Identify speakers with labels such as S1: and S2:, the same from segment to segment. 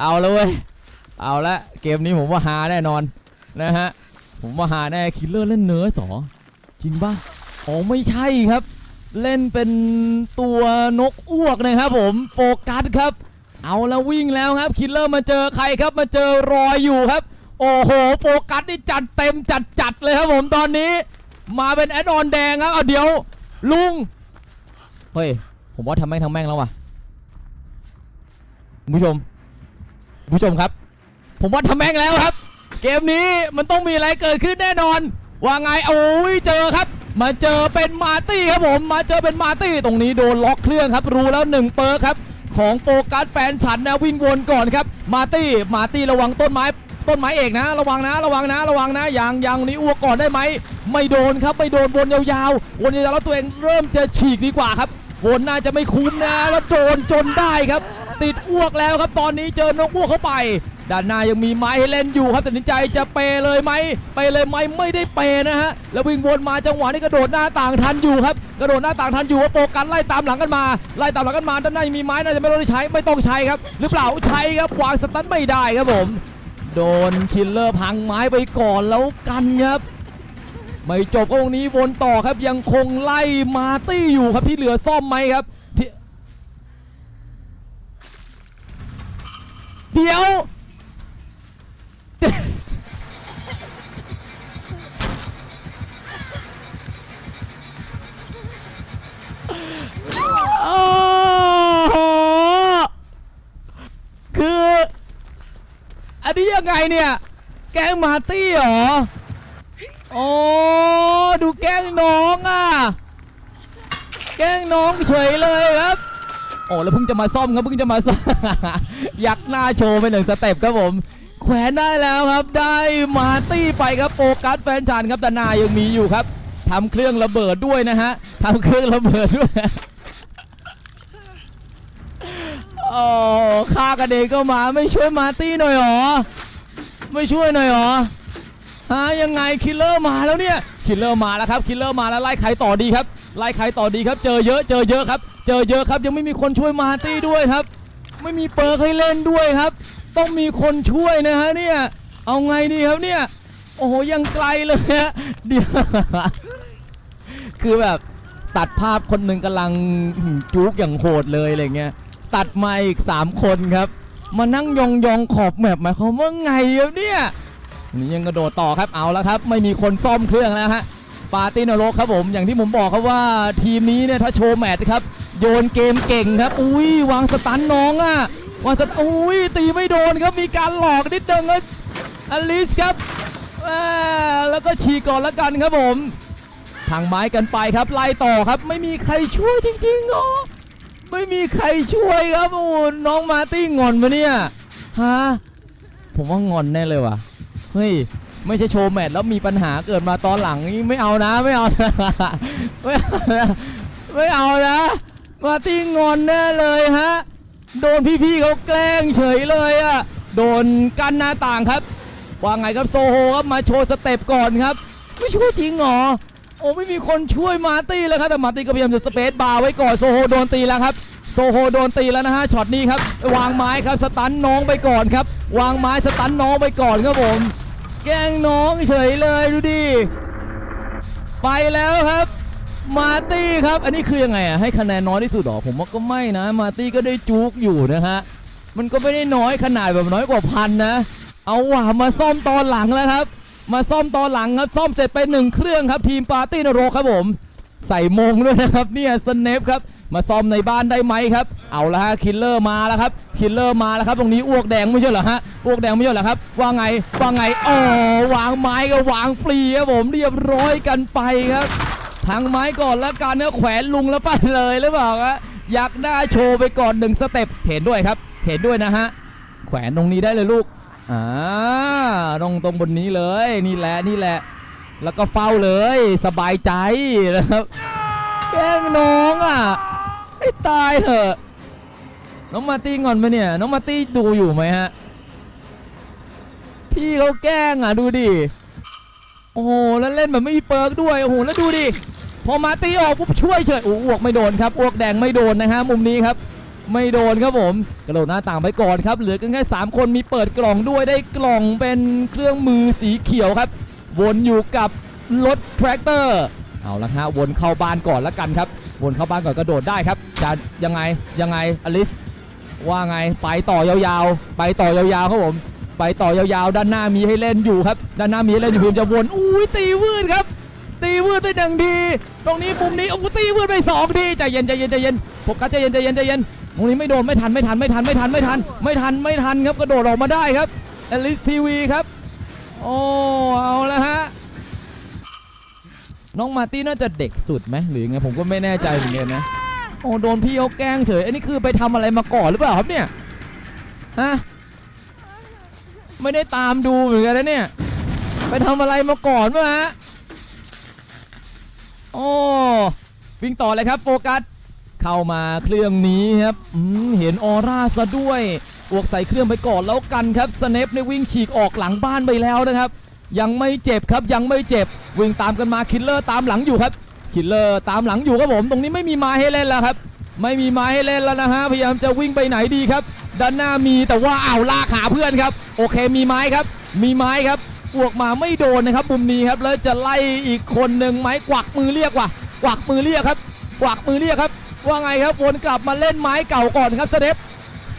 S1: เอาแล้วเว้ย เอาละเกมนี้ผมว่าฮาแน่นอนนะฮะ ผมว่าฮาแน่คิลเลอร์เล่นเนื้อสอจริงปะอ๋อไม่ใช่ครับ เล่นเป็นตัวนกอ้วกนะครับผมโฟกัสครับ เอาแล้ววิ่งแล้วครับคิลเลอร์มาเจอใครครับมาเจอรอยอยู่ครับ โอ้โหโฟกัสนี่จัดเต็มจัดจัดเลยครับผมตอนนี้ มาเป็นแอดออนแดงครับเอาเดี๋ยวลุงเฮ้ยผมว่าทำแม่งทำแม่งแล้วว่ะคุณผู้ชม ผู้ชมครับ ผมว่าทำแม่งแล้วครับ เกมนี้มันต้องมีอะไรเกิดขึ้นแน่นอน ว่าไงโอ้ยเจอครับ มาเจอเป็นมาตี้ครับผม มาเจอเป็นมาตี้ตรงนี้โดนล็อกเครื่องครับรู้แล้วหนึ่งเปิร์ครับของโฟกัสแฟนฉันนะวิ่งวนก่อนครับมาตี้มาตี้ระวังต้นไม้ต้นไม้เอกนะ ระวังนะระวังนะระวังนะยังยังนี้อ้วกก่อนได้ไหมไม่โดนครับไม่โดนวนยาวๆวนยาวๆแล้วตัวเองเริ่มจะฉีกดีกว่าครับวนน่าจะไม่คุ้มนะแล้วโดนจนได้ครับ ติดอ้วกแล้วครับตอนนี้เจอนกอ้วกเข้าไป ด้านหน้ายังมีไม้ให้เล่นอยู่ครับตัดสินใจจะเปเลยไหมไปเลยไหมไม่ได้เปนะฮะแล้ววิ่งวนมาจังหวะนี้กระโดดหน้าต่างทันอยู่ครับกระโดดหน้าต่างทันอยู่ว่าโฟกัสไล่ตามหลังกันมาไล่ตามหลังกันมาด้านหน้ายังมีไม้น่าจะไม่ต้องใช้ไม่ต้องใช้ครับ หรือเปล่าใช้ครับวางสตันไม่ได้ครับผม โดนคิลเลอร์พังไม้ไปก่อนแล้วกันครับไม่จบก็ตรงนี้วนต่อครับยังคงไล่มาตี้อยู่ครับที่เหลือซ่อมไหมครับ เดี๋ยว โอ้โหคือ อันนี้ยังไงเนี่ย แกล้งมาร์ตี้เหรอ โอ้ดูแกล้งน้องอะ แกล้งน้องเฉยเลยครับ โอ้แล้วเพิ่งจะมาซ่อมครับเพิ่งจะมาซ่อมยักหน้าโชว์ไปหนึ่งสเต็ปครับผมแขวนได้แล้วครับได้มาตี้ไปครับโฟกัสแฟนฉันครับแต่นายังมีอยู่ครับทำเครื่องระเบิดด้วยนะฮะทำเครื่องระเบิดด้วยโอ้ฆ่ากันเองก็มาไม่ช่วยมาตี้หน่อยหรอ ไม่ช่วยหน่อยหรอฮะยังไงคิลเลอร์มาแล้วเนี่ยคิลเลอร์มาแล้วครับคิลเลอร์มาแล้วไล่ใครต่อดีครับไล่ใครต่อดีครับ เจอเยอะเจอเยอะครับ เจอเยอะครับยังไม่มีคนช่วยมาร์ตี้ด้วยครับ ไม่มีเปิร์กให้เล่นด้วยครับ ต้องมีคนช่วยนะฮะเนี่ยเอาไงดีครับเนี่ยโอ้โหยังไกลเลยฮะเดี๋ยวคือแบบตัดภาพคนหนึ่งกำลังจุกอย่างโหดเลยอะไรเงี้ยตัดมาอีกสามคนครับ มานั่งยองยองๆขอบแมปหมายความว่าไงครับเนี่ยนี่ยังกระโดดต่อครับเอาแล้วครับ ไม่มีคนซ่อมเครื่องแล้วฮะปาร์ตี้นรกครับผมอย่างที่ผมบอกครับว่าทีมนี้เนี่ยถ้าโชว์แมตช์ครับ โยนเกมเก่งครับ อุ้ยวางสตันน้องอะวางสตันอุ้ยตีไม่โดนครับมีการหลอกนิดนึงครับอลิสครับแล้วก็ฉีก่อนละกันครับผมทางไม้กันไปครับไล่ต่อครับ ไม่มีใครช่วยจริงๆเหรอไม่มีใครช่วยครับโอ้น้องมาตี้งอนมาเนี่ยฮะผมว่างอนแน่เลยว่ะเฮ้ยไม่ใช่โชว์แมตช์แล้วมีปัญหาเกิดมาตอนหลังนี่ไม่เอานะไม่เอานะไม่เอานะ มาตี้งอนแน่เลยฮะ โดนพี่ๆเขาแกล้งเฉยเลยอะโดนกันหน้าต่างครับ ว่าไงครับโซโฮครับมาโชว์สเต็ปก่อนครับ ไม่ช่วยจริงหรอ โอ้ไม่มีคนช่วยมาตี้เลยครับ แต่มาตี้ก็พยายามจะสเปซบาร์ไว้ก่อนโซโฮโดนตีแล้วครับโซโฮโดนตีแล้วนะฮะช็อตนี้ครับ วางไม้ครับสตันน้องไปก่อนครับ วางไม้สตันน้องไปก่อนครับผม แกล้งน้องเฉยเลยดูดิไปแล้วครับ มาตี้ครับ อันนี้คือยังไงอะให้คะแนนน้อยที่สุดหรอ ผมว่าก็ไม่นะ มาตี้ก็ได้จุกอยู่นะฮะ มันก็ไม่ได้น้อยขนาดแบบน้อยกว่าพันนะ เอาว่ะมาซ่อมตอนหลังแล้วครับ มาซ่อมตอนหลังครับ ซ่อมเสร็จไปหนึ่งเครื่องครับ ทีมปาร์ตี้นโรครับผม ใส่มงด้วยนะครับเนี่ยสเนปครับ มาซ่อมในบ้านได้ไหมครับ เอาละฮะคิลเลอร์มาแล้วครับ คิลเลอร์มาแล้วครับ ตรงนี้อ้วกแดงไม่ใช่เหรอฮะ อ้วกแดงไม่ใช่เหรอครับ ว่าไง ว่าไงอ๋อวางไม้ก็วางฟรีครับผม เรียบร้อยกันไปครับ ทางไม้ก่อนแล้วกันนะแขวนลุงแล้วไปเลยหรือเปล่าฮะอยากได้โชว์ไปก่อนหนึ่งสเต็ปเห็นด้วยครับ เห็นด้วยนะฮะแขวนตรงนี้ได้เลยลูกอ่าตรงตรงบนนี้เลยนี่แหละนี่แหละ แล้วก็เฝ้าเลยสบายใจนะครับแกล้งน้องอะให้ตายเถอะน้องมาตี้งอนไหมเนี่ย น้องมาตี้ดูอยู่ไหมฮะพี่เขาแกล้งอะดูดิโอ้โหแล้วเล่นแบบไม่มีเปิร์กด้วยโอ้โหแล้วดูดิ พอมาตีออกปุ๊บช่วยเฉยอ้อ้วกไม่โดนครับอ้วกแดงไม่โดนนะฮะมุมนี้ครับไม่โดนครับผมกระโดดหน้าต่างไปก่อนครับเหลือกันแค่ 3 คนมีเปิดกล่องด้วยได้กล่องเป็นเครื่องมือสีเขียวครับ วนอยู่กับรถแทรกเตอร์เอาละฮะวนเข้าบ้านก่อนละกันครับ วนเข้าบ้านก่อนกระโดดได้ครับจะยังไงยังไงอลิสว่าไงไปต่อยาวๆ ไปต่อยาวๆครับผมไปต่อยาวๆ ด้านหน้ามีให้เล่นอยู่ครับ ด้านหน้ามีให้เล่นอยู่เพียงจะวนอุ้ยตีวืดครับ ตีวืดไปหนึ่งที ตรงนี้มุมนี้โอ้โหตีวืดไปสองทีใจเย็นใจเย็นใจเย็นโฟกัสใจเย็นใจเย็นใจเย็นตรงนี้ไม่โดนไม่ทันไม่ทันไม่ทันไม่ทันไม่ทันไม่ทันไม่ทันครับกระโดดออกมาได้ครับเอลิสทีวีครับ โอ้เอาละฮะน้องมาตี้น่าจะเด็กสุดไหมหรือไงผมก็ไม่แน่ใจเหมือนกันนะโอ้โดนพี่เขาแกล้งเฉยอันนี้คือไปทำอะไรมาก่อนหรือเปล่าครับเนี่ยฮะไม่ได้ตามดูเหมือนกันนะเนี่ยไปทำอะไรมาก่อนวะฮะ โอ้วิ่งต่อเลยครับโฟกัสเข้ามาเครื่องนี้ครับอืมเห็นออร่าซะด้วยอวกใส่เครื่องไปก่อนแล้วกันครับสเนปในวิ่งฉีกออกหลังบ้านไปแล้วนะครับ ยังไม่เจ็บครับยังไม่เจ็บ วิ่งตามกันมาคิลเลอร์ตามหลังอยู่ครับคิลเลอร์ตามหลังอยู่ครับผมตรงนี้ไม่มีไม้ให้เล่นแล้วครับ ไม่มีไม้ให้เล่นแล้วนะฮะพยายามจะวิ่งไปไหนดีครับ ด้านหน้ามีแต่ว่าอ้าวลากหาเพื่อนครับ โอเคมีไม้ครับ มีไม้ครับ อวกมาไม่โดนนะครับมุมนี้ครับแล้วจะไล่อีกคนหนึ่งไหมกวักมือเรียกว่ะกวักมือเรียกครับ กวักมือเรียกครับ ว่าไงครับวนกลับมาเล่นไม้เก่าก่อนครับสเนป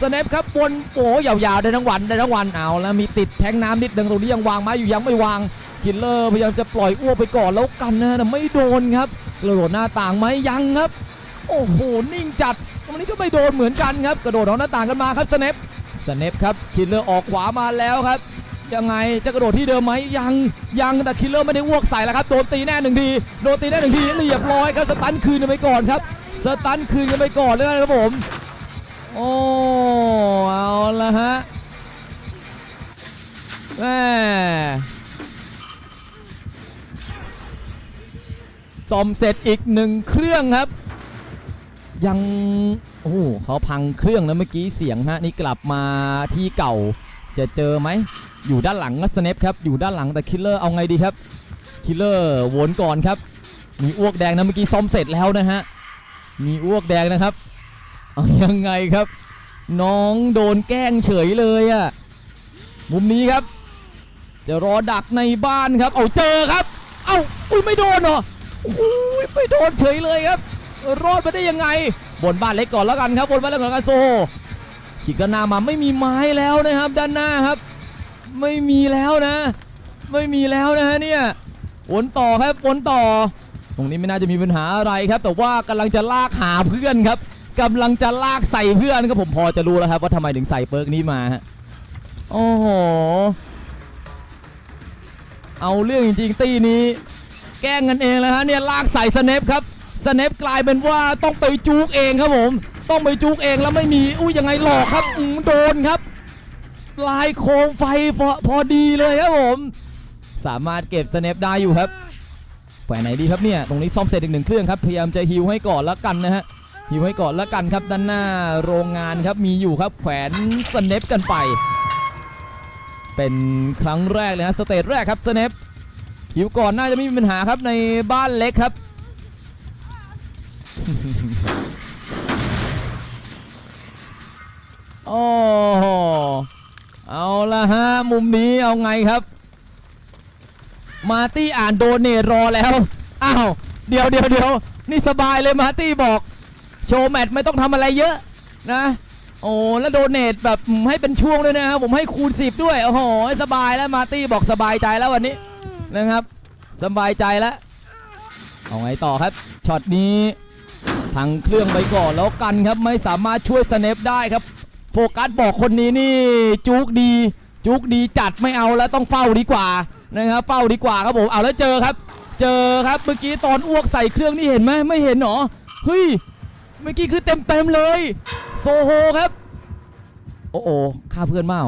S1: สเนปครับวนโอ้ยาวๆได้ทั้งวันได้ทั้งวันเอาแล้วมีติดแทงน้ำนิดนึงตรงนี้ยังวางไม้อยู่ยังไม่วางคิลเลอร์พยายามจะปล่อยอ้วกไปก่อนแล้วกันนะแต่ไม่โดนครับกระโดดหน้าต่างไหมยังครับ โอ้โหนิ่งจัดตรงนี้ก็ไม่โดนเหมือนกันครับ กระโดดออกหน้าต่างกันมาครับสเนปสเนปครับคิลเลอร์ออกขวามาแล้วครับ ยังไงจะกระโดดที่เดิมไหมยังยังแต่คิลเลอร์ไม่ได้วกใส่แล้วครับโดนตีแน่หนึ่งทีโดนตีแน่หนึ่งทีเรียบร้อยครับสตันคืนกันไปก่อนครับสตันคืนกันไปก่อนเลยครับผมโอ้เอาละฮะแม่ซ่อมเสร็จอีกหนึ่งเครื่องครับ ยังโอ้เขาพังเครื่องแล้วเมื่อกี้เสียงฮะนี่กลับมาที่เก่าจะเจอไหม อยู่ด้านหลังนะสเนปครับอยู่ด้านหลังแต่คิลเลอร์เอาไงดีครับคิลเลอร์วนก่อนครับมีอ้วกแดงนะเมื่อกี้ซ่อมเสร็จแล้วนะฮะมีอ้วกแดงนะครับเอายังไงครับ น้องโดนแกล้งเฉยเลยอะมุมนี้ครับ จะรอดักในบ้านครับ เอาเจอครับ เอ้าอุ้ยไม่โดนเหรออุ้ยไม่โดนเฉยเลยครับรอดไปได้ยังไง บนบ้านเล็กก่อนแล้วกันครับบนบ้านเล็กก่อนแล้วกันโซฉีกด้านหน้ามาไม่มีไม้แล้วนะครับ ด้านหน้าครับ ไม่มีแล้วนะ ไม่มีแล้วนะฮะเนี่ยวนต่อครับวนต่อ ตรงนี้ไม่น่าจะมีปัญหาอะไรครับ แต่ว่ากำลังจะลากหาเพื่อนครับกำลังจะลากใส่เพื่อนครับผมพอจะรู้แล้วครับว่าทำไมถึงใส่เปิร์กนี้มาฮะโอ้โหเอาเรื่องจริงๆตีนี้ แกล้งกันเองแล้วฮะเนี่ยลากใส่สเนปครับสเนปกลายเป็นว่าต้องไปจุกเองครับผม ต้องไปจุกเองแล้วไม่มีอุ้ยยังไงหลอกครับอืมโดนครับ ลายโคมไฟพอพอดีเลยครับผม สามารถเก็บสเนปได้อยู่ครับฝ่ายไหนดีครับเนี่ยตรงนี้ซ่อมเสร็จอีกหนึ่งเครื่องครับพยายามจะฮิวให้ก่อนแล้วกันนะฮะฮิวให้ก่อนแล้วกันครับด้านหน้าโรงงานครับมีอยู่ครับแขวนสเนปกันไป เป็นครั้งแรกเลยฮะสเตจแรกครับสเนปฮิวก่อนน่าจะไม่มีปัญหาครับในบ้านเล็กครับโอ้โห เอาละฮะมุมนี้เอาไงครับ มาตี้อ่านโดเนทรอแล้ว อ้าวเดี๋ยวเดี๋ยวเดี๋ยวนี่สบายเลยมาตี้บอก โชว์แมตช์ไม่ต้องทำอะไรเยอะนะ โอ้แล้วโดเนทแบบให้เป็นช่วงด้วยนะครับผมให้คูณ10ด้วยโอ้โหสบายแล้วมาตี้บอกสบายใจแล้ววันนี้นะครับ สบายใจแล้วเอาไงต่อครับช็อตนี้พังเครื่องไปก่อนแล้วกันครับไม่สามารถช่วยสเนปได้ครับ ฟกัสบอกคนนี้นี่จุกดี จุกดีจัดไม่เอาแล้วต้องเฝ้าดีกว่านะครับเฝ้าดีกว่าครับผมเอาแล้วเจอครับ เจอครับเมื่อกี้ตอนอ้วกใส่เครื่องนี่เห็นไหมไม่เห็นหรอเฮ้ยเมื่อกี้คือเต็มเต็มเลยโซโฮครับโอ้โหฆ่าเพื่อนเมา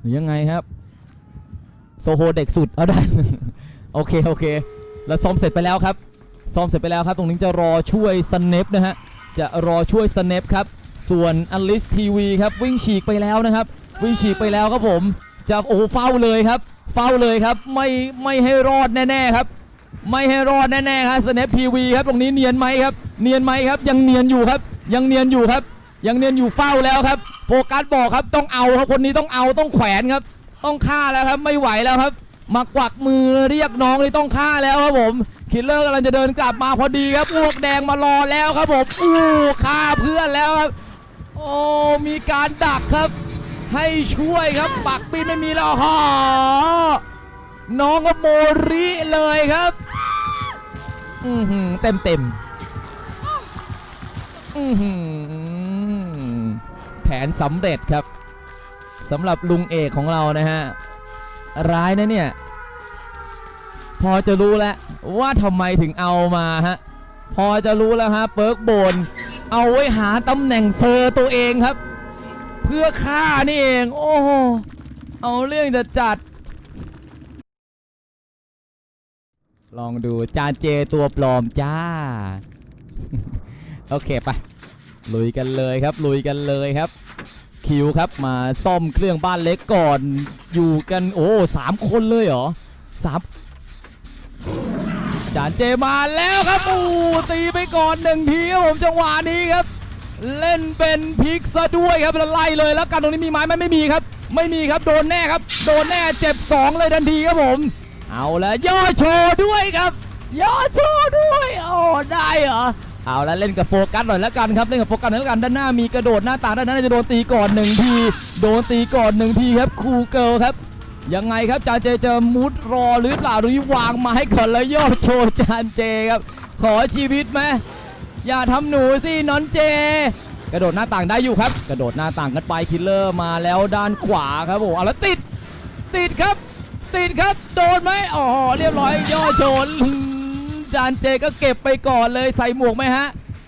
S1: หรือยังไงครับโซโฮเด็กสุดเอาได้โอเคโอเค แล้วซ้อมเสร็จไปแล้วครับซ้อมเสร็จไปแล้วครับ ตรงนี้จะรอช่วยสเนปนะฮะจะรอช่วยสเนปครับ ส่วนอลิสทีวีครับวิ่งฉีกไปแล้วนะครับ วิ่งฉีกไปแล้วครับผมจะโอ้เฝ้าเลยครับเฝ้าเลยครับไม่ไม่ให้รอดแน่ๆครับ ไม่ให้รอดแน่ๆครับสเนปทีวีครับตรงนี้เนียนไหมครับ เนียนไหมครับยังเนียนอยู่ครับ ยังเนียนอยู่ครับ ยังเนียนอยู่เฝ้าแล้วครับ โฟกัสบอกครับต้องเอาครับคนนี้ต้องเอาต้องแขวนครับ ต้องฆ่าแล้วครับไม่ไหวแล้วครับ มากวักมือเรียกน้องเลยต้องฆ่าแล้วครับผมคิลเลอร์กำลังจะเดินกลับมาพอดีครับอ้วกแดงมารอแล้วครับผมอู้ฆ่าเพื่อนแล้วครับ โอ้มีการดักครับ ให้ช่วยครับ ปักปินไม่มีแล้วฮอน้องก็โมริเลยครับอือหือเต็มเต็มอือหือแผนสำเร็จครับสำหรับลุงเอกของเรานะฮะร้ายนะเนี่ย พอจะรู้แล้วว่าทำไมถึงเอามาฮะ พอจะรู้แล้วฮะเปิร์กโบน เอาไว้หาตำแหน่งเฟอร์ตัวเองครับ เพื่อฆ่านี่เอง โอ้โหเอาเรื่องจะจัด ลองดูจานเจตัวปลอมจ้า โอเคไปลุยกันเลยครับ ลุยกันเลยครับ คิวครับมาซ่อมเครื่องบ้านเล็กก่อน อยู่กันโอ้สามคนเลยเหรอสาม จานเจมาแล้วครับอู้ตีไปก่อนหนึ่งทีครับผมจังหวะนี้ครับ เล่นเป็นพิกซะด้วยครับแล้วไล่เลยแล้วกันตรงนี้มีไม้ไหมไม่มีครับ ไม่มีครับโดนแน่ครับ โดนแน่เจ็บสองเลยทันทีครับผม เอาล้วย่อโชว์ด้วยครับย่อโชว์ด้วยโอ้ได้เหรอเอาแล้วเล่นกับโฟกัสหน่อยแล้วกันครับเล่นกับโฟกัสหน่อยแล้วกันด้านหน้ามีกระโดดหน้าต่างด้านหน้าจะโดนตีก่อนหนึ่งทีโดนตีก่อนหนึ่งทีครับคูเกิลครับ ยังไงครับจานเจจะมุดรอหรือเปล่าตรงนี้วางมาให้ก่อนแล้วย่อโชว์จานเจครับ ขอชีวิตไหมอย่าทำหนูสินอนเจ กระโดดหน้าต่างได้อยู่ครับ กระโดดหน้าต่างกันไปคิลเลอร์มาแล้วด้านขวาครับผมเอาแล้วติด ติดครับ ติดครับโดนไหมอ๋อเรียบร้อยย่อโชนจานเจก็เก็บไปก่อนเลยใส่หมวกไหมฮะ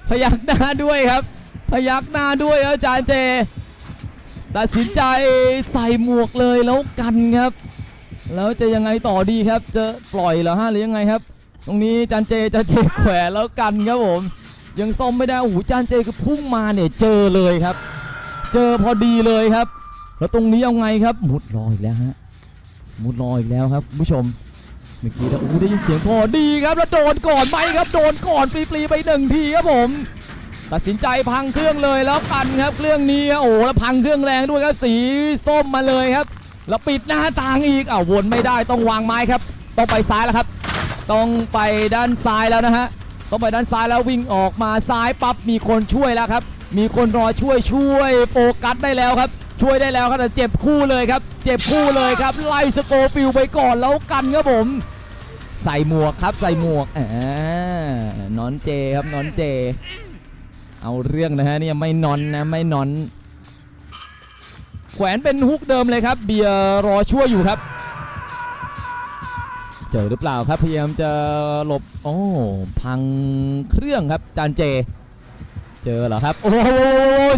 S1: พยักหน้าด้วยครับ พยักหน้าด้วยครับจานเจ ตัดสินใจใส่หมวกเลยแล้วกันครับ แล้วจะยังไงต่อดีครับ จะปล่อยเหรอฮะหรือยังไงครับ ตรงนี้จานเจจะเจแขวแล้วกันครับผม ยังซ่อมไม่ได้โอ้โหจานเจคือพุ่งมาเนี่ยเจอเลยครับ เจอพอดีเลยครับ แล้วตรงนี้เอาไงครับมุดรออีกแล้วฮะมุดรออีกแล้วครับผู้ชมเมื่อกี้ถ้าได้ยินเสียงพอดีครับแล้วโดนก่อนไหมครับโดนก่อนฟรีๆไปหนึ่งทีครับผม ตัดสินใจพังเครื่องเลยแล้วกันครับเครื่องนี้โอ้โหแล้วพังเครื่องแรงด้วยครับสีส้มมาเลยครับ แล้วปิดหน้าต่างอีกอ้าววนไม่ได้ต้องวางไม้ครับ ต้องไปซ้ายแล้วครับ ต้องไปด้านซ้ายแล้วนะฮะต้องไปด้านซ้ายแล้ววิ่งออกมาซ้ายปั๊บมีคนช่วยแล้วครับ มีคนรอช่วยช่วยโฟกัสได้แล้วครับ ช่วยได้แล้วครับแต่เจ็บคู่เลยครับ เจ็บคู่เลยครับไล่สโกฟิลไปก่อนแล้วกันครับผมใส่หมวกครับใส่หมวกอ่านอนเจครับนอนเจ เอาเรื่องนะฮะเนี่ยไม่นอนนะไม่นอน แขวนเป็นฮุกเดิมเลยครับ เบียร์รอชั่วอยู่ครับ เจอหรือเปล่าครับพยายามจะหลบโอ้พังเครื่องครับจานเจ เจอเหรอครับ โอ้โห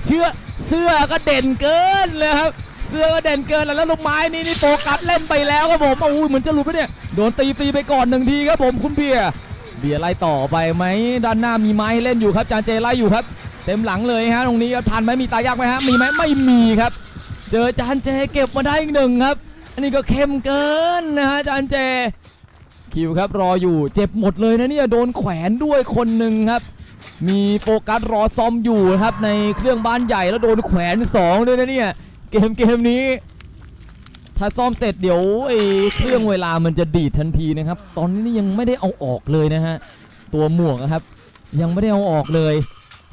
S1: เชื่อเสื้อก็เด่นเกินเลยครับเสื้อก็เด่นเกินแล้วแล้วลูกไม้นี่นี่โฟกัสเล่นไปแล้วครับผมโอ้ยเหมือนจะหลุดไปเนี่ยโดนตีฟรีไปก่อนหนึ่งทีครับผมคุณเบียร์ บียร์ไล่ต่อไปไหมด้านหน้ามีไม้ให้เล่นอยู่ครับจานเจไล่อยู่ครับ เต็มหลังเลยฮะตรงนี้ครับทันไหมมีตายากไหมฮะมีไหมไม่มีครับ เจอจานเจเก็บมาได้อีกหนึ่งครับ อันนี้ก็เข้มเกินนะฮะจานเจคิวครับรออยู่เจ็บหมดเลยนะเนี่ยโดนแขวนด้วยคนหนึ่งครับ มีโฟกัสรอซ้อมอยู่ครับในเครื่องบ้านใหญ่แล้วโดนแขวนสองด้วยนะเนี่ยเกมเกมนี้ ถ้าซ่อมเสร็จเดี๋ยวไอ้เครื่องเวลามันจะดีดทันทีนะครับ ตอนนี้นี่ยังไม่ได้เอาออกเลยนะฮะ ตัวหมวกนะครับ ยังไม่ได้เอาออกเลย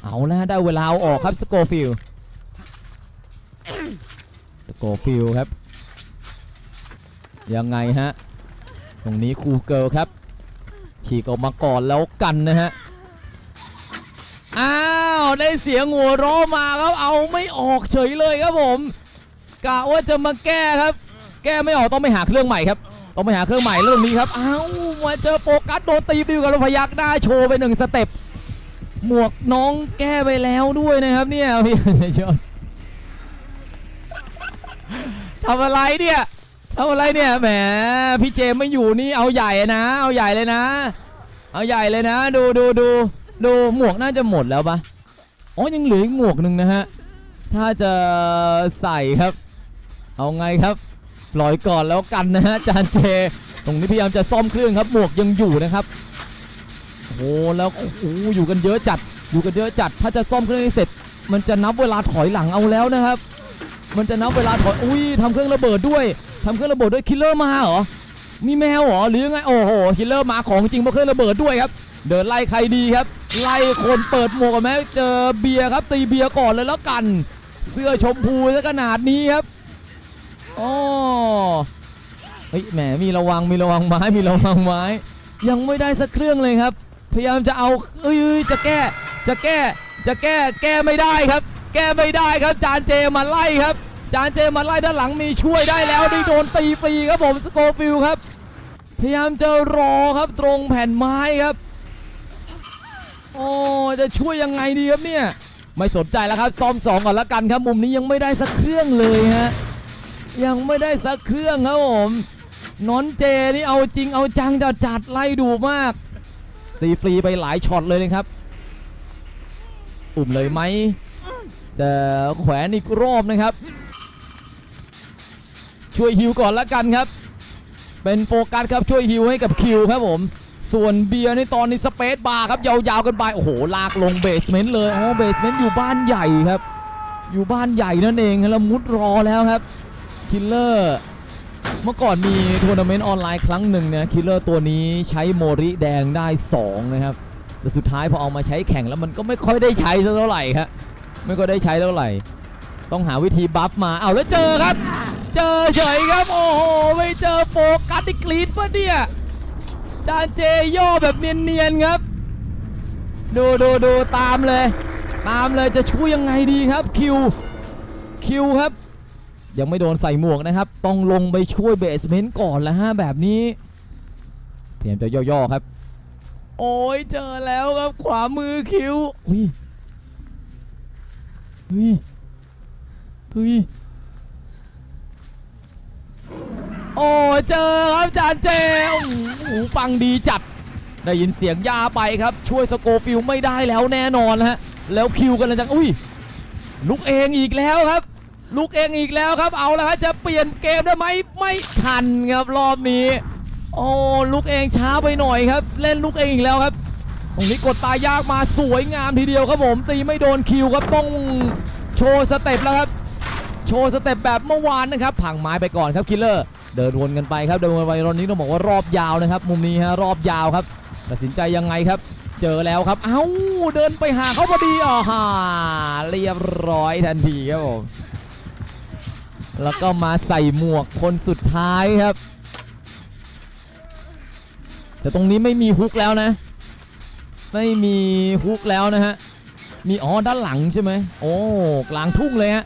S1: เอาแล้วได้เวลาเอาออกครับสโกฟิลสโกฟิลครับ ยังไงฮะ ตรงนี้ครูเกิลครับ ฉีกออกมาก่อนแล้วกันนะฮะอ้าวได้เสียงหัวร้อมาครับเอาไม่ออกเฉยเลยครับผมกะว่าจะมาแก้ครับ แก้ไม่ออกต้องไปหาเครื่องใหม่ครับต้องไปหาเครื่องใหม่แล้วตรงนี้ครับอ้าวมาเจอโฟกัสโดนตีไปอยู่กับพยักหน้าโชว์ไปหนึ่งสเต็ปหมวกน้องแก้ไปแล้วด้วยนะครับเนี่ยพี่ชนทำอะไรเนี่ยทำอะไรเนี่ยแหมพี่เจมไม่อยู่นี่เอาใหญ่นะ เอาใหญ่เลยนะ เอาใหญ่เลยนะ ดูดูดูดูหมวกน่าจะหมดแล้วปะอ๋อยังเหลืออีกหมวกหนึ่งนะฮะถ้าจะใส่ครับ เอาไงครับ ปล่อยก่อนแล้วกันนะฮะจานเจ ตรงนี้พยายามจะซ่อมเครื่องครับหมวกยังอยู่นะครับโอ้แล้วโอ้อยู่กันเยอะจัด อยู่กันเยอะจัด ถ้าจะซ่อมเครื่องให้เสร็จ มันจะนับเวลาถอยหลังเอาแล้วนะครับ มันจะนับเวลาถอยอุ้ยทำเครื่องระเบิดด้วยทำเครื่องระเบิดด้วยคิลเลอร์มาเหรอมีแมวเหรอหรือยังไงโอ้โหคิลเลอร์มาของจริงเพราะเครื่องระเบิดด้วยครับ เดินไล่ใครดีครับ ไล่คนเปิดหมวกกันไหมเจอเบียร์ครับตีเบียร์ก่อนเลยแล้วกัน เสื้อชมพูซะขนาดนี้ครับ อ๋อเฮ้ยแหมมีระวังมีระวังไม้มีระวังไม้ ยังไม่ได้สักเครื่องเลยครับ พยายามจะเอาเอ้ยอยจะแก้จะแก้จะแก้แก้ไม่ได้ครับ แก้ไม่ได้ครับจานเจมาไล่ครับ จานเจมาไล่ด้านหลังมีช่วยได้แล้วได้โดนตีฟรีครับผมสโกฟิลครับ พยายามจะรอครับตรงแผ่นไม้ครับโอ้จะช่วยยังไงดีครับเนี่ย ไม่สนใจแล้วครับซ่อมสองก่อนละกันครับ มุมนี้ยังไม่ได้สักเครื่องเลยฮะ ยังไม่ได้สักเครื่องครับผมนอนเจนี่เอาจริงเอาจังจะจัดไล่ดูมาก ตีฟรีไปหลายช็อตเลยนะครับ อุ่มเลยไหมจะแขวนอีกรอบนะครับ ช่วยฮิวก่อนละกันครับ เป็นโฟกัสครับช่วยฮิวให้กับคิวครับผม ส่วนเบียร์ในตอนนี้สเปซบาร์ครับยาวๆกันไป โอ้โห ลากลงเบสเมนต์เลยอ๋อเบสเมนต์อยู่บ้านใหญ่ครับ อยู่บ้านใหญ่นั่นเองแล้วมุดรอแล้วครับ คิลเลอร์เมื่อก่อนมีทัวร์นาเมนต์ออนไลน์ครั้งหนึ่งเนี่ยคิลเลอร์ตัวนี้ใช้โมริแดงได้ 2 นะครับ แต่สุดท้ายพอเอามาใช้แข่งแล้วมันก็ไม่ค่อยได้ใช้เท่าไหร่ครับไม่ค่อยได้ใช้เท่าไหร่ ต้องหาวิธีบัฟมาเอาแล้วเจอครับ เจอเฉยครับโอ้โหไม่เจอโฟกัสที่กรีดปะเนี่ยจานเจย่อแบบเนียนๆครับ ดูดูดูตามเลย ตามเลยจะช่วยยังไงดีครับคิวคิวครับ ยังไม่โดนใส่หมวกนะครับ ต้องลงไปช่วยเบสเมนต์ก่อนแล้วฮะแบบนี้เตรียมจะย่อๆครับ โอ้ยเจอแล้วครับขวามือคิวอุ้ยเฮ้ยเฮ้ยโอ้เจอครับจานเจโอ้โหฟังดีจัด ได้ยินเสียงยาไปครับ ช่วยสโกฟิลไม่ได้แล้วแน่นอนฮะแล้วคิวกันเลยจังอุ้ยลุกเองอีกแล้วครับ ลุกเองอีกแล้วครับ เอาและครับจะเปลี่ยนเกมได้ไหมไม่ทันครับรอบนี้ โอ้ลุกเองช้าไปหน่อยครับ เล่นลุกเองอีกแล้วครับตรงนี้กดตายยากมาสวยงามทีเดียวครับผมตีไม่โดนคิวครับต้องโชว์สเต็ปแล้วครับ โชว์สเต็ปแบบเมื่อวานนะครับผังไม้ไปก่อนครับคิลเลอร์เดินวนกันไปครับเดินวนไปตอนนี้ต้องบอกว่ารอบยาวนะครับ มุมนี้ฮะรอบยาวครับ ตัดสินใจยังไงครับ เจอแล้วครับ เอ้าเดินไปหาเขาพอดีอ่าฮ่าเรียบร้อยทันทีครับผม แล้วก็มาใส่หมวกคนสุดท้ายครับ แต่ตรงนี้ไม่มีฮุกแล้วนะ ไม่มีฮุกแล้วนะฮะ มีอ๋อด้านหลังใช่ไหมโอ้กลางทุ่งเลยฮะ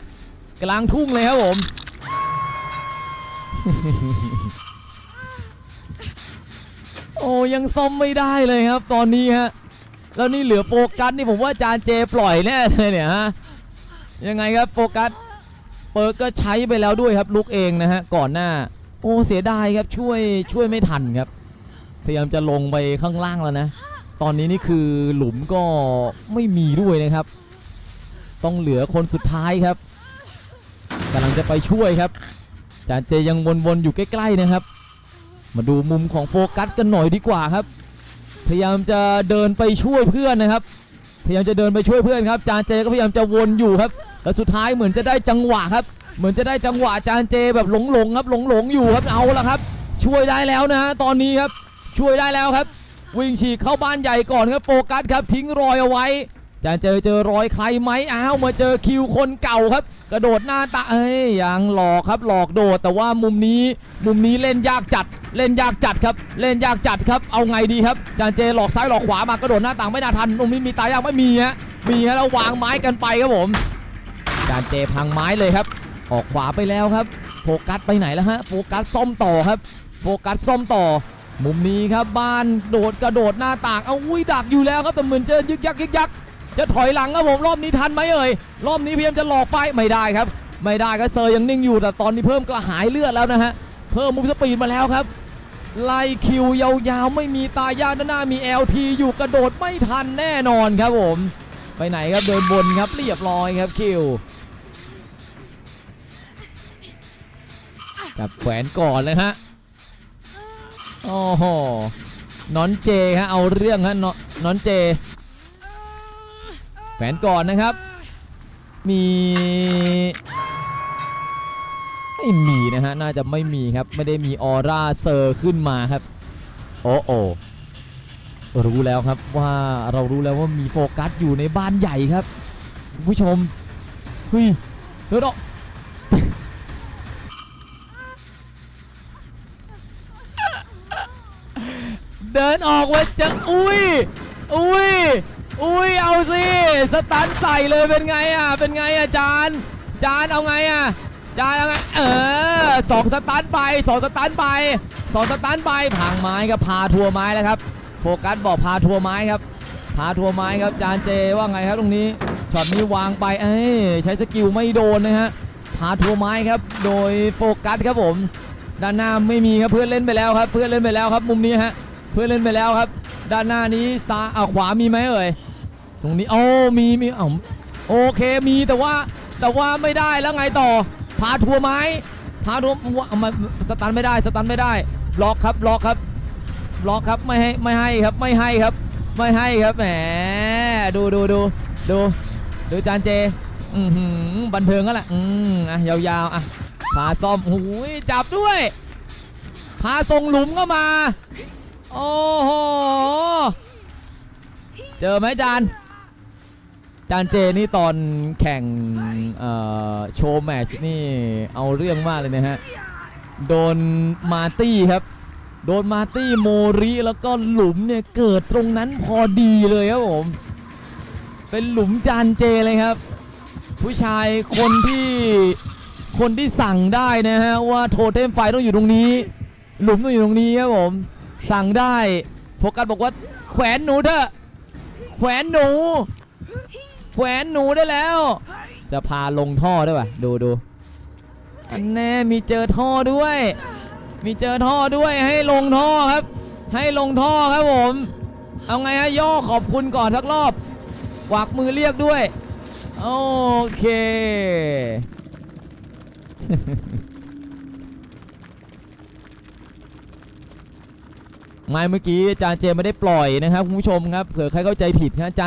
S1: กลางทุ่งเลยครับผมโอ้ยังซ่อมไม่ได้เลยครับ ตอนนี้ฮะแล้วนี่เหลือโฟกัสนี่ผมว่าจานเจปล่อยแน่เลยเนี่ยฮะยังไงครับโฟกัส ปิร์กก็ใช้ไปแล้วด้วยครับลุกเองนะฮะก่อนหน้า โอ้เสียดายครับช่วยช่วยไม่ทันครับพยายามจะลงไปข้างล่างแล้วนะ ตอนนี้นี่คือหลุมก็ไม่มีด้วยนะครับ ต้องเหลือคนสุดท้ายครับกำลังจะไปช่วยครับจานเจยังวนๆอยู่ใกล้ๆนะครับ มาดูมุมของโฟกัสกันหน่อยดีกว่าครับ พยายามจะเดินไปช่วยเพื่อนนะครับ พยายามจะเดินไปช่วยเพื่อนครับ จานเจก็พยายามจะวนอยู่ครับ แล้วสุดท้ายเหมือนจะได้จังหวะครับ เหมือนจะได้จังหวะจานเจแบบหลงหลงๆครับหลงหลงๆอยู่ครับเอาละครับ ช่วยได้แล้วนะตอนนี้ครับช่วยได้แล้วครับ วิ่งฉีกเข้าบ้านใหญ่ก่อนครับโฟกัสครับทิ้งรอยเอาไว้จานเจอเจอรอยใครไหมอ้าวมาเจอคิวคนเก่าครับ กระโดดหน้าตาเอ้ยยังหลอกครับหลอกโดด แต่ว่ามุมนี้มุมนี้เล่นยากจัด เล่นยากจัดครับ เล่นยากจัดครับ เอาไงดีครับจานเจหลอกซ้ายหลอกขวามากระโดดหน้าต่างไม่น่าทันตรงนี้มีตายากไม่มีฮะมีฮะแล้ววางไม้กันไปครับผม จานเจพังไม้เลยครับ ออกขวาไปแล้วครับ โฟกัสไปไหนแล้วฮะ โฟกัสซ่อมต่อครับ โฟกัสซ่อมต่อ มุมนี้ครับบ้านโดดกระโดดหน้าต่าง เอาอุ้ยดักอยู่แล้วครับแต่เหมือนเจะยึกยักยึกยักจะถอยหลังครับผมรอบนี้ทันไหมเอ่ย รอบนี้พยายามจะหลอกไฟไม่ได้ครับ ไม่ได้ครับเซอร์ยังนิ่งอยู่แต่ตอนนี้เพิ่มกระหายเลือดแล้วนะฮะ เพิ่มมูฟสปีดมาแล้วครับไล่คิวยาวๆ ไม่มีตายากด้านหน้ามี LT อยู่กระโดดไม่ทันแน่นอนครับผม ไปไหนครับเดินบนครับเรียบร้อยครับคิว จับแขวนก่อนเลยฮะโอ้โหนอนเจฮะเอาเรื่องฮะนอนนอนเจ แขวนก่อนนะครับ มีไม่มีนะฮะน่าจะไม่มีครับไม่ได้มีออร่าเซอร์ขึ้นมาครับโอ้โอรู้แล้วครับว่าเรารู้แล้วว่ามีโฟกัสอยู่ในบ้านใหญ่ครับผู้ชมเฮ้ยเดี๋ยว เดินออกมาจะอุ้ย อุ้ย อุ้ย เอาสิ สตันใส่เลยเป็นไงอะ เป็นไงอะจาน จานเอาไงอะ จานเอาไง เออสองสตันไปสองสตันไปสองสตันไปพังไม้ครับพาทัวไม้แล้วครับ โฟกัสบอกพาทัวไม้ครับ พาทัวไม้ครับจานเจว่าไงครับตรงนี้ ช็อตนี้วางไป เอ้ใช้สกิลไม่โดนนะฮะ พาทัวไม้ครับ โดยโฟกัสครับผม ด้านหน้าไม่มีครับเพื่อนเล่นไปแล้วครับ เพื่อนเล่นไปแล้วครับ มุมนี้ฮะเพื่อนเล่นไปแล้วครับ ด้านหน้านี้ซ้ายอ่าขวามีไหมเอ่ยตรงนี้โอ้มีมีอ้าโอเคมีแต่ว่าแต่ว่าไม่ได้แล้วไงต่อ พาทัวร์ไม้พาทัวร์เอามาสตันไม่ได้สตันไม่ได้ล็อกครับล็อกครับล็อกครับไม่ให้ไม่ให้ครับไม่ให้ครับ ไม่ให้ครับแหมดูดูดูดูดูจานเจ อือหือบันเทิงก็แหละอืมอะยาวๆอะ พาซ่อมหูยจับด้วย พาส่งหลุมก็มา โอ้โห เจอไหมจาน จานเจนี่ตอนแข่งโชว์แมชนี่เอาเรื่องมากเลยนะฮะ โดนมาตี้ครับ โดนมาตี้โมริแล้วก็หลุมเนี่ยเกิดตรงนั้นพอดีเลยครับผม เป็นหลุมจานเจเลยครับ ผู้ชายคนที่ คนที่สั่งได้นะฮะว่าโทเทมไฟต้องอยู่ตรงนี้ หลุมต้องอยู่ตรงนี้ครับผม สั่งได้โฟกัสบอกว่าแขวนหนูเถอะแขวนหนู แขวนหนูได้แล้ว จะพาลงท่อด้วยป่ะดูดูอันแน่มีเจอท่อด้วย มีเจอท่อด้วยให้ลงท่อครับ ให้ลงท่อครับผม เอาไงฮะย่อขอบคุณก่อนสักรอบกวักมือเรียกด้วย โอเค ไม่เมื่อกี้อาจารย์เจไม่ได้ปล่อยนะครับคุณผู้ชมครับเผื่อใครเข้าใจผิดนะอาจารย์